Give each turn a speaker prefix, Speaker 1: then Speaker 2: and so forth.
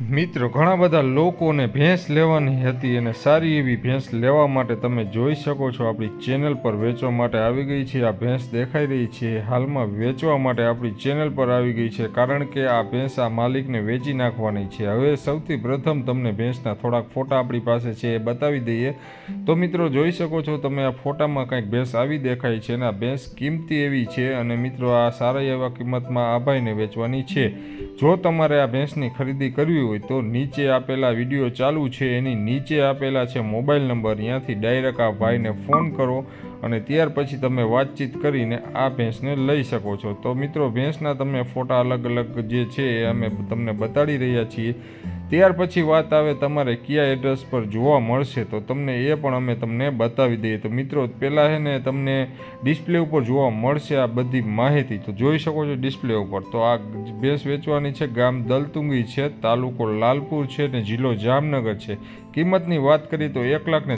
Speaker 1: મિત્રો, ઘણા બધા લોકોને ભેંસ લેવાની હતી અને સારી એવી ભેંસ લેવા માટે તમે જોઈ શકો છો, આપણી ચેનલ પર વેચવા માટે આવી ગઈ છે, આ ભેંસ દેખાઈ રહી છે, હાલમાં વેચવા માટે આપણી ચેનલ પર આવી ગઈ છે, કારણ કે આ ભેંસ આ માલિકને વેચી નાખવાની છે. હવે સૌથી પ્રથમ તમને ભેંસના થોડાક ફોટા આપણી પાસે છે, એ બતાવી દઈએ. તો મિત્રો, જોઈ શકો છો, તમે આ ફોટામાં કંઈક ભેંસ આવી દેખાય છે અને આ ભેંસ કિંમતી એવી છે અને મિત્રો, આ સારા એવા કિંમતમાં આ ભાઈને વેચવાની છે. જો તમારે આ ભેંસની ખરીદી કરવી હોય તો નીચે આપેલા વીડિયો ચાલુ છે, એની નીચે આપેલા છે મોબાઈલ નંબર. ત્યાંથી ડાયરેક્ટ આ ભાઈને ફોન કરો અને ત્યાર પછી તમે વાતચીત કરીને આ ભેંસને લઈ શકો છો. તો મિત્રો, ભેંસના તમે ફોટા અલગ અલગ જે છે એ અમે તમને બતાડી રહ્યા છીએ. ત્યાર પછી વાત આવે તમારે કયા એડ્રેસ પર જોવા મળશે, તો તમને એ પણ અમે તમને બતાવી દઈએ. તો મિત્રો પહેલાં છે ને તમને ડિસ્પ્લે ઉપર જોવા મળશે આ બધી માહિતી. તો જોઈ શકો છો ડિસ્પ્લે ઉપર. તો આ ભેંસ વેચવાની છે, ગામ દલતુંગી છે, તાલુકો લાલપુર છે ને જિલ્લો જામનગર છે. કિંમતની વાત કરીએ તો એક લાખ